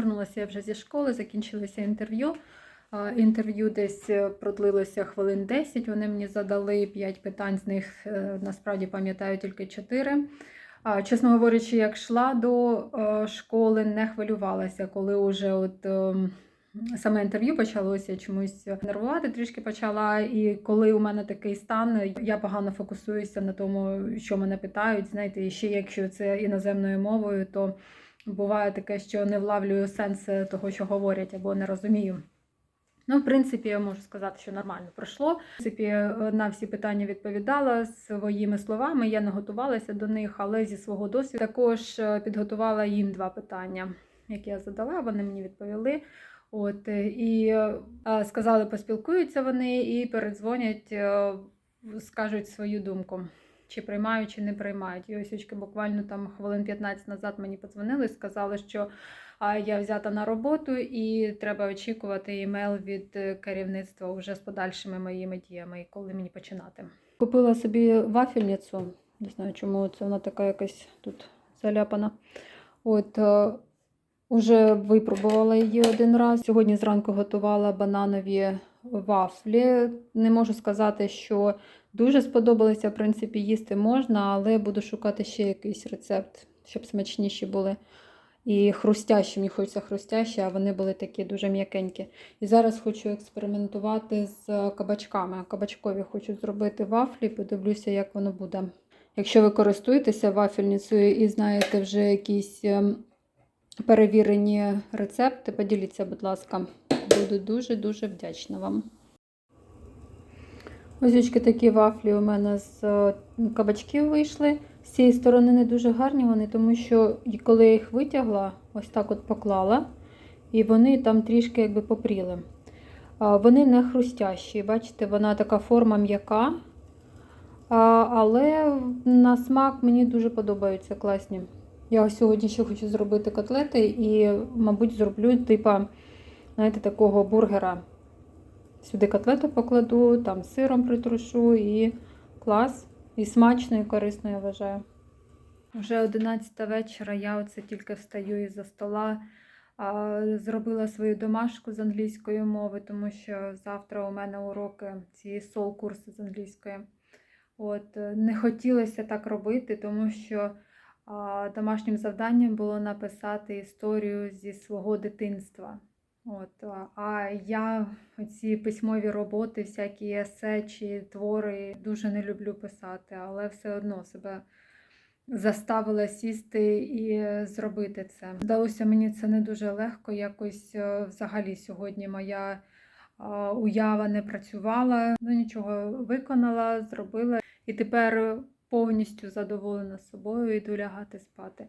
Повернулася я вже зі школи, закінчилося інтерв'ю. Інтерв'ю десь е, продлилося хвилин 10. Вони мені задали 5 питань, з них е, насправді пам'ятаю тільки 4. Чесно говорячи, як йшла до е, школи, не хвилювалася, коли вже от. Саме інтерв'ю почалося чомусь нервувати, трішки почала. І коли у мене такий стан, я погано фокусуюся на тому, що мене питають. Знаєте, і ще якщо це іноземною мовою, то буває таке, що не влавлюю сенс того, що говорять, або не розумію. Ну, в принципі, я можу сказати, що нормально пройшло. В принципі, на всі питання відповідала своїми словами. Я не готувалася до них, але зі свого досвіду також е, підготувала їм два питання, які я задала. Вони мені відповіли. От е, і е, сказали, поспілкуються вони і передзвонять, скажуть свою думку, чи приймають, чи не приймають. І ось очки буквально там хвилин 15 назад мені подзвонили, і сказали, що я взята на роботу і треба очікувати імейл від е, керівництва вже з подальшими моїми діями, і коли мені починати. Купила собі вафельницю. Не знаю, чому це вона така якась тут заляпана. От е, Уже випробувала її один раз. Сьогодні зранку готувала бананові вафлі. Не можу сказати, що дуже сподобалося. В принципі, їсти можна, але буду шукати ще якийсь рецепт, щоб смачніші були. І хрустящі, мені хочеться хрустящі, а вони були такі дуже м'якенькі. І зараз хочу експериментувати з кабачками. Кабачкові хочу зробити вафлі, подивлюся, як воно буде. Якщо ви користуєтеся вафельницею і знаєте вже якісь ем, перевірені рецепти, поділіться, будь ласка. Буду дуже-дуже вдячна вам. Ось такі вафлі у мене з е, кабачків вийшли. З цієї сторони не дуже гарні вони, тому що коли я їх витягла, ось так от поклала, і вони там трішки якби попріли. Вони не хрустящі. Бачите, вона така форма м'яка. Але на смак мені дуже подобаються класні. Я сьогодні ще хочу зробити котлети і, мабуть, зроблю типа, знаєте, такого бургера. Сюди котлету покладу, там сиром притрушу і клас. І смачно, і корисно, я вважаю. Вже 11 вечора, я оце тільки встаю із-за стола. Зробила свою домашку з англійської мови, тому що завтра у мене уроки ці сол курси з англійської. От, Не хотілося так робити, тому що домашнім завданням було написати історію зі свого дитинства. От, а- я ці письмові роботи, всякі есе чи твори дуже не люблю писати, але все одно себе заставила сісти і зробити це. Вдалося мені це не дуже легко. Якось е, взагалі сьогодні моя уява не працювала. Ну нічого виконала, зробила. І тепер повністю задоволена собою, йду лягати спати.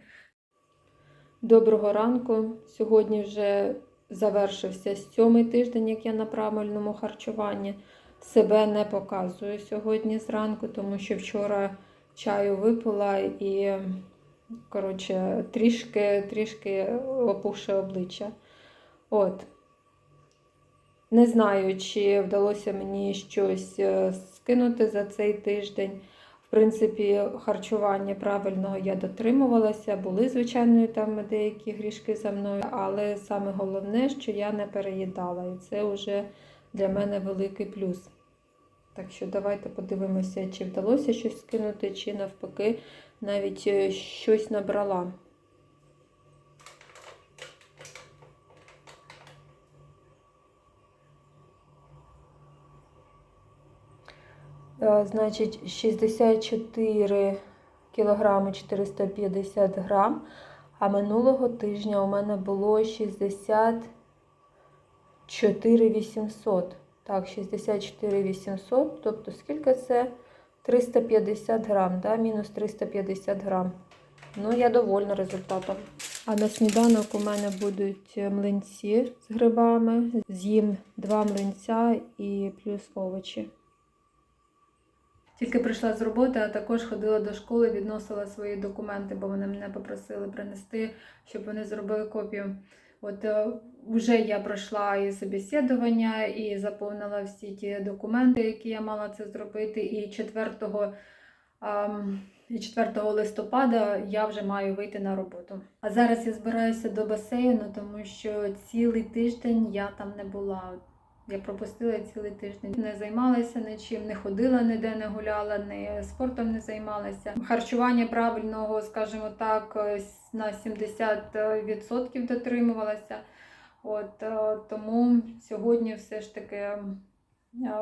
Доброго ранку. Сьогодні вже завершився сьомий тиждень, як я на правильному харчуванні. Себе не показую сьогодні зранку, тому що вчора чаю випила і, коротше, трішки, трішки опухше обличчя. От. Не знаю, чи вдалося мені щось е, скинути за цей тиждень. Принципі, харчування правильного я дотримувалася, були, звичайно, там деякі грішки за мною, але саме головне, що я не переїдала, і це вже для мене великий плюс. Так що давайте подивимося, чи вдалося щось скинути, чи навпаки навіть е, щось набрала. Значить, 64 кілограми 450 грам, а минулого тижня у мене було 64 800. Так, 64 800, тобто скільки це? 350 грам, да? мінус 350 грам. Ну, я довольна результатом. А на сніданок у мене будуть млинці з грибами. З'їм два млинця і плюс овочі. Тільки прийшла з роботи, а також ходила до школи, відносила свої документи, бо вони мене попросили принести, щоб вони зробили копію. От е, вже я пройшла і собеседування, і заповнила всі ті документи, які я мала це зробити. І 4 І 4 листопада я вже маю вийти на роботу. А зараз я збираюся до басейну, тому що цілий тиждень я там не була. Я пропустила цілий тиждень. Не займалася нічим, не ходила ніде, не гуляла, не спортом не займалася. Харчування правильного, скажімо так, на 70% дотримувалася. От е, тому сьогодні все ж таки е,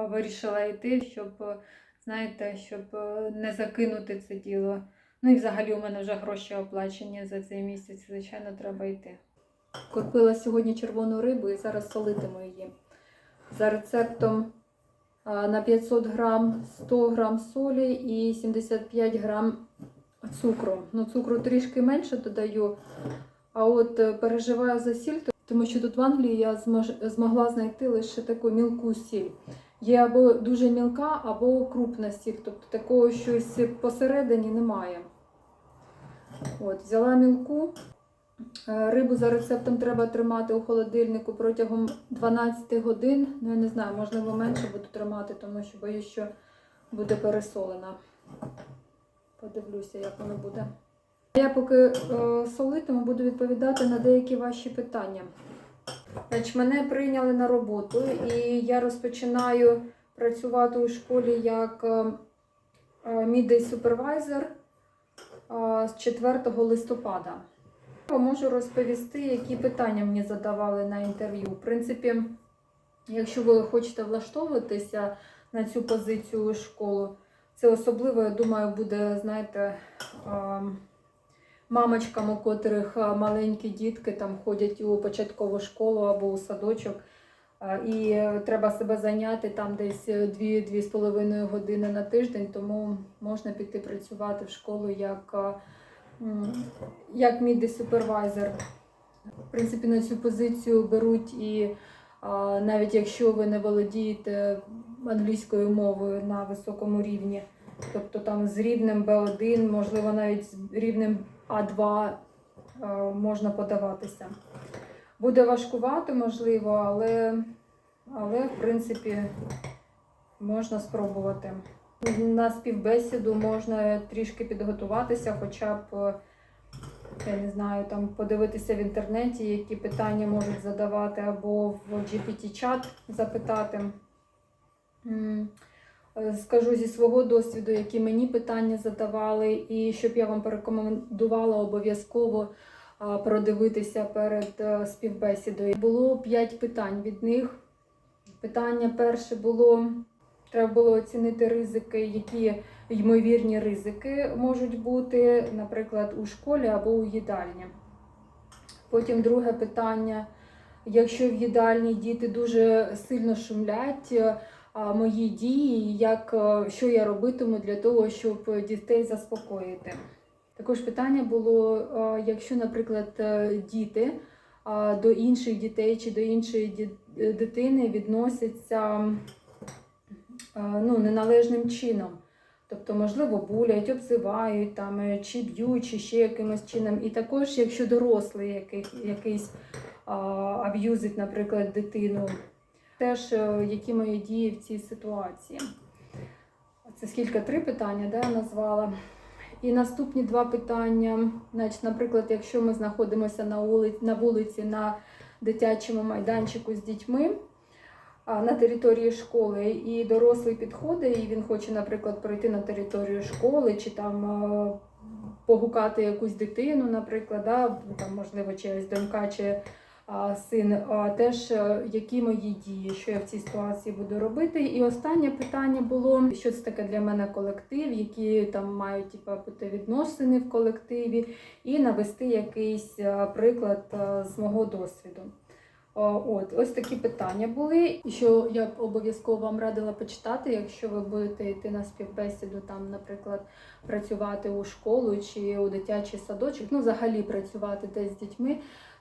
вирішила йти, щоб, е, знаєте, щоб е, не закинути це діло. Ну і взагалі у мене вже гроші оплачені за цей місяць, звичайно, треба йти. Купила сьогодні червону рибу і зараз солитиму її. За рецептом на 500 грам 100 грам солі і 75 грам цукру. Ну, цукру трішки менше додаю, а от е, переживаю за сіль, тому що тут в Англії я змогла знайти лише таку мілку сіль. Є або дуже мілка, або крупна сіль, тобто такого щось посередині немає. От, взяла мілку. Е, Рибу за рецептом треба тримати у холодильнику протягом 12 годин. Ну, я не знаю, можливо, менше буду тримати, тому що боюсь, що буде пересолена. Подивлюся, як воно буде. Я поки е, солитиму, буду відповідати на деякі ваші питання. Значить, мене прийняли на роботу, і я розпочинаю працювати у школі як е, е, е, з 4 листопада. Можу розповісти, які питання мені задавали на інтерв'ю. В принципі, якщо ви хочете влаштовуватися на цю позицію школу, це особливо, я думаю, буде, знаєте, мамочкам, у котрих маленькі дітки там ходять у початкову школу або у садочок. І треба себе зайняти там десь 2-2,5 години на тиждень, тому можна піти працювати в школу як як мій супервайзер. В принципі, на цю позицію беруть і навіть якщо ви не володієте англійською мовою на високому рівні, тобто там з рівнем B1, можливо, навіть з рівнем А2 а, можна подаватися. Буде важкувато, можливо, але, але в принципі можна спробувати. На співбесіду можна трішки підготуватися, хоча б, е, я не знаю, там подивитися в інтернеті, які питання можуть задавати, або в GPT-чат запитати. Е, Скажу зі свого досвіду, які мені питання задавали, і щоб я вам порекомендувала обов'язково продивитися перед е, співбесідою. Було 5 питань від них. Питання перше було. Треба було оцінити ризики, які ймовірні ризики можуть бути, наприклад, у школі або у їдальні. Потім друге питання. Якщо в їдальні діти дуже сильно шумлять, е, мої дії, як, е, що я робитиму для того, щоб дітей заспокоїти. Також питання було, е, якщо, наприклад, діти до інших дітей чи до іншої дитини відносяться ну, неналежним чином. Тобто, можливо, булять, обзивають там, е, чи б'ють, чи ще якимось чином. І також, якщо дорослий який, якийсь а, аб'юзить, наприклад, дитину, теж е, які мої дії в цій ситуації. Це скільки три питання, да, я назвала. І наступні два питання. Значить, наприклад, якщо ми знаходимося на вулиці, на дитячому майданчику з дітьми на території школи, і дорослий підходить, і він хоче, наприклад, пройти на територію школи, чи там погукати якусь дитину, наприклад, да, там, можливо, чиясь донька чи син, а, теж е, які мої дії, що я в цій ситуації буду робити. І останнє питання було, що це таке для мене колектив, які там мають типу, бути відносини в колективі, і навести якийсь е, приклад е, з мого досвіду. От, ось такі питання були, що я б обов'язково вам радила почитати, якщо ви будете йти на співбесіду, там, наприклад, працювати у школу чи у дитячий садочок, ну, взагалі працювати десь з дітьми.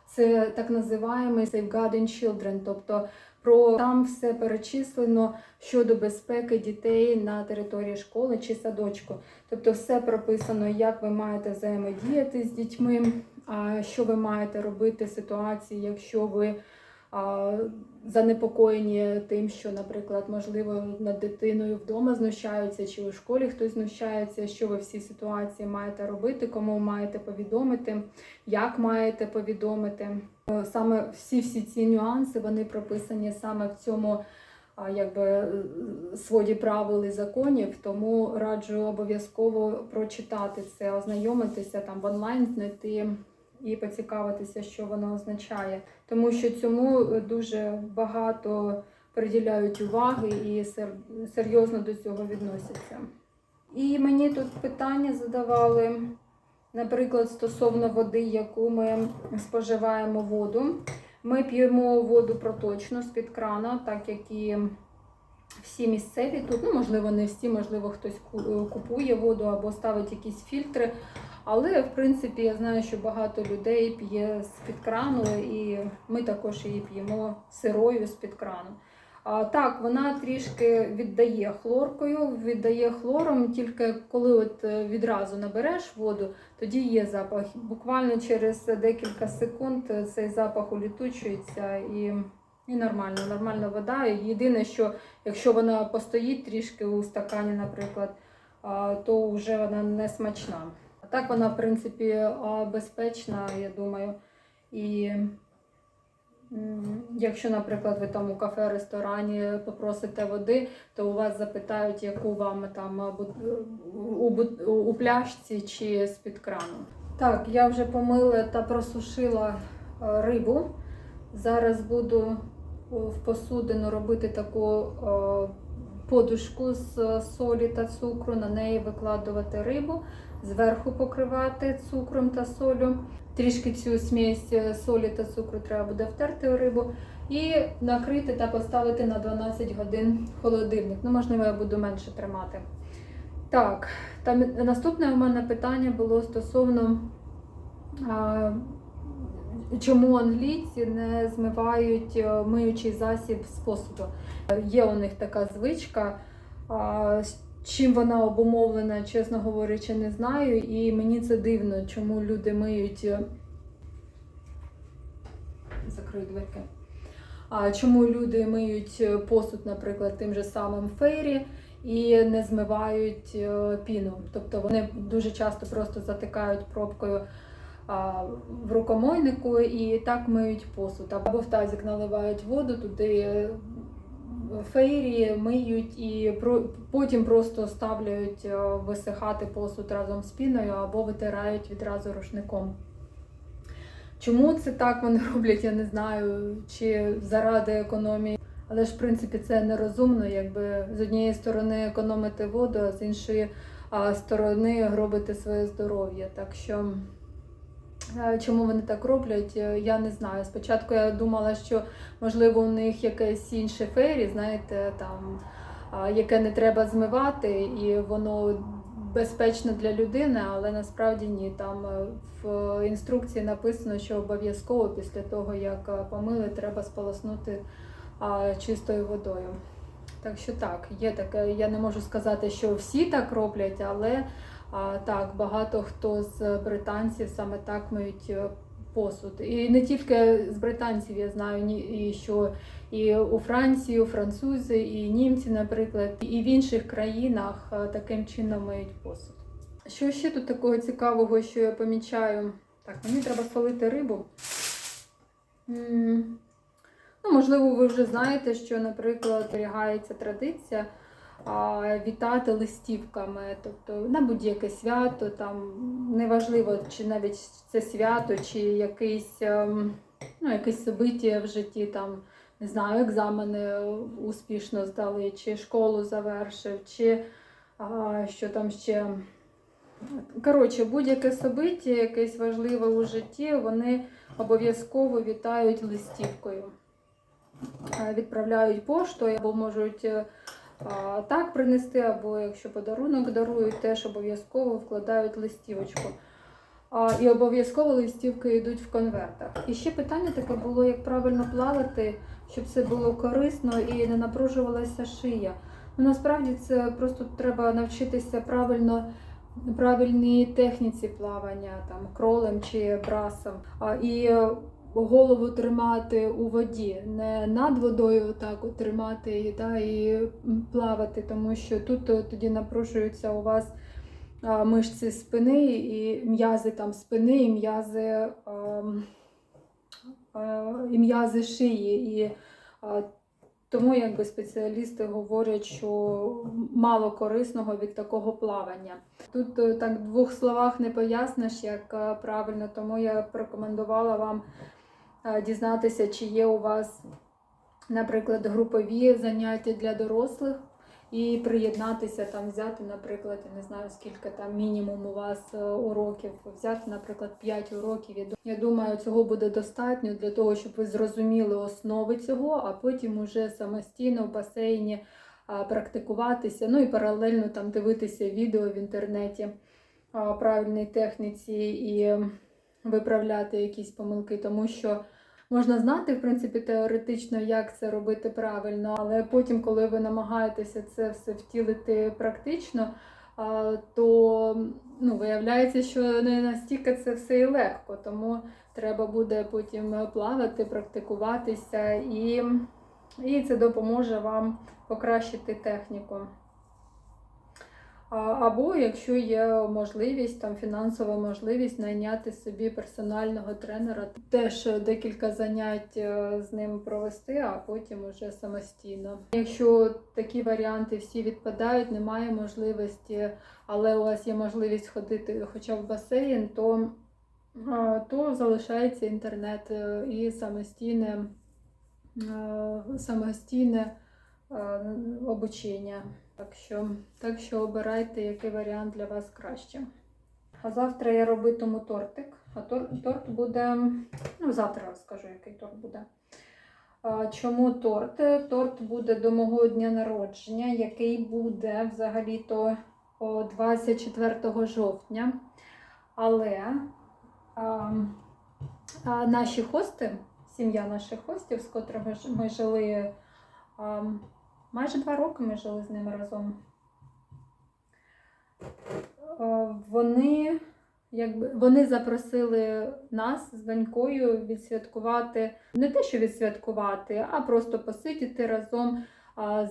Це так називаємо Safeguarding Children, тобто про там все перечислено щодо безпеки дітей на території школи чи садочку. Тобто все прописано, як ви маєте взаємодіяти з дітьми, що ви маєте робити в ситуації, якщо ви занепокоєні тим, що, наприклад, можливо, над дитиною вдома знущаються, чи у школі хтось знущається, що ви в цій ситуації маєте робити, кому маєте повідомити, як маєте повідомити. Е, Саме всі всі ці нюанси вони прописані саме в цьому якби, е, своді правил і законів, тому раджу обов'язково прочитати це, ознайомитися там в онлайн, знайти і поцікавитися, що воно означає. Тому що цьому дуже багато приділяють уваги і серйозно до цього відносяться. І мені тут питання задавали, наприклад, стосовно води, яку ми споживаємо воду. Ми п'ємо воду проточну з-під крана, так як і всі місцеві тут. Ну, можливо, не всі, можливо, хтось купує воду або ставить якісь фільтри. Але, в принципі, я знаю, що багато людей п'є з-під крану, і ми також її п'ємо сирою з-під крану. А, так, вона трішки віддає хлоркою, віддає хлором, тільки коли от е, відразу набереш воду, тоді є запах. Буквально через декілька секунд е, цей запах улітучується і, і нормально, нормальна вода. Єдине, що якщо вона постоїть трішки у стакані, наприклад, то вже вона не смачна. Так вона, в принципі, безпечна, я думаю. І якщо, наприклад, ви там у кафе, ресторані попросите води, то у вас запитають, яку вам там у, бут- у пляшці чи з-під крану. Так, я вже помила та просушила е, рибу. Зараз буду в посудину робити таку е, подушку з е, солі та цукру, на неї викладувати рибу, зверху покривати цукром та солю. Трішки цю смесь е, солі та цукру треба буде втерти у рибу і накрити та поставити на 12 годин холодильник. Ну, можливо, я буду менше тримати. Так, там наступне у мене питання було стосовно. Чому англійці не змивають е, миючий засіб з посуду? Є у них така звичка. Чим вона обумовлена, чесно говорячи, не знаю. І мені це дивно, чому люди миють. е, Закрию дверки. А чому люди миють е, посуд, наприклад, тим же самим фейрі і не змивають піну. Тобто вони дуже часто просто затикають пробкою в рукомойнику і так миють посуд. Або в тазик наливають воду, туди е, фейрі миють і потім просто ставляють е, висихати посуд разом з піною або витирають відразу рушником. Чому це так вони роблять, я не знаю, чи заради економії. Але ж, в принципі, це нерозумно, якби з однієї сторони економити воду, а з іншої сторони гробити своє здоров'я. Так що чому вони так роблять, е, я не знаю. Спочатку я думала, що можливо у них якесь інше фейрі, знаєте, там яке не треба змивати, і воно безпечно для людини, але насправді ні. Там е, в інструкції написано, що обов'язково після того, як е, помили, треба сполоснути чистою водою. Так що так, є таке. Я не можу сказати, що всі так роблять, але а, так, багато хто з британців саме так миють е, посуд. І не тільки з британців я знаю, і що і у Франції, у французи, і німці, наприклад, і в інших країнах е, таким чином миють посуд. Що ще тут такого цікавого, що я помічаю? Так, мені треба солити рибу. Ну, можливо, ви вже знаєте, що, наприклад, зберігається традиція вітати листівками, тобто на будь-яке свято, там неважливо, чи навіть це свято, чи якийсь, ем, ну, якесь собиття в житті, там, не знаю, екзамени успішно здали, чи школу завершив, чи а, що там ще. Коротше, будь-яке собиття, якесь важливе у житті, вони обов'язково вітають листівкою. Е, Відправляють поштою або можуть е, так принести, або якщо подарунок дарують, теж обов'язково вкладають листівочку. І обов'язково листівки йдуть в конвертах. І ще питання таке було, як правильно плавати, щоб це було корисно і не напружувалася шия. Ну, насправді це просто треба навчитися правильно правильній техніці плавання, там кролем чи брасом. І голову тримати у воді, не над водою так тримати її да, і плавати, тому що тут е, тоді напружуються у вас мишці спини і м'язи там спини, і м'язи, і м'язи шиї. І тому якби спеціалісти говорять, що мало корисного від такого плавання. Тут е, так в двох словах не поясниш, як е, правильно, тому я б рекомендувала вам дізнатися, чи є у вас, наприклад, групові заняття для дорослих. І приєднатися там, взяти, наприклад, я не знаю скільки там мінімум у вас е, уроків, взяти, наприклад, 5 уроків. Я думаю, цього буде достатньо для того, щоб ви зрозуміли основи цього, а потім уже самостійно в басейні практикуватися. Ну і паралельно там дивитися відео в інтернеті а, правильній техніці і виправляти якісь помилки, тому що. Можна знати, в принципі, теоретично, як це робити правильно, але потім, коли ви намагаєтеся це все втілити практично, то ну, виявляється, що не настільки це все і легко, тому треба буде потім плавати, практикуватися, і, і це допоможе вам покращити техніку. Або якщо є можливість, там фінансова можливість найняти собі персонального тренера, теж декілька занять е, з ним провести, а потім уже самостійно. Якщо такі варіанти всі відпадають, немає можливості, але у вас є можливість ходити хоча в басейн, то, то залишається інтернет е, і самостійне, е, самостійне обучення. Так що, так що обирайте, який варіант для вас краще. А завтра я робитиму тортик. А тор- торт буде. Ну, завтра розкажу, який торт буде. Чому торт? Торт буде до мого дня народження, який буде взагалі-то 24 жовтня. Але а, а наші хости, сім'я наших хостів, з котрими ми жили. А, Майже два роки ми жили з ними разом. Е, Вони, якби, вони запросили нас з донькою відсвяткувати, не те, що відсвяткувати, а просто посидіти разом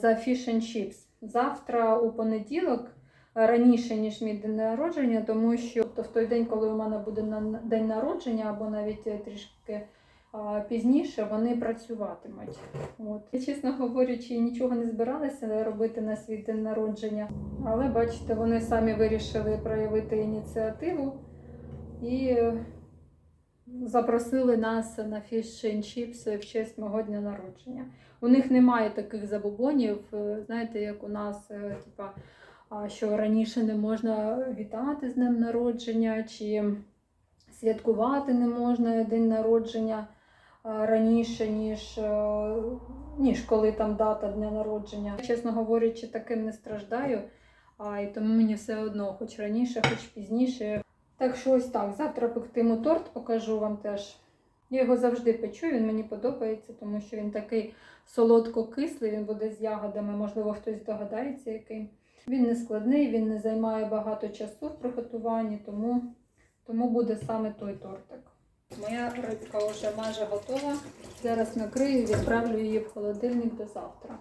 за fish and chips. Завтра у понеділок, е, раніше, ніж мій день народження, тому що то в той день, коли у мене буде день народження, або навіть е, трішки пізніше, вони працюватимуть. От. Я, чесно говорячи, нічого не збиралася робити на свій день народження, але бачите, вони самі вирішили проявити ініціативу і е, запросили нас на Fish and Chips в честь мого дня народження. У них немає таких забобонів, е, знаєте, як у нас, е, типа, що раніше не можна вітати з днем народження, чи святкувати не можна день народження раніше, ніж, е, ніж коли там дата дня народження. Чесно говорячи, таким не страждаю, а, і тому мені все одно, хоч раніше, хоч пізніше. Так що ось так, завтра пектиму торт, покажу вам теж. Я його завжди печу, він мені подобається, тому що він такий солодко-кислий, він буде з ягодами, можливо, хтось догадається, який. Він не складний, він не займає багато часу в приготуванні, тому, тому буде саме той тортик. Моя рибка вже майже готова. Зараз накрию і відправлю її в холодильник до завтра.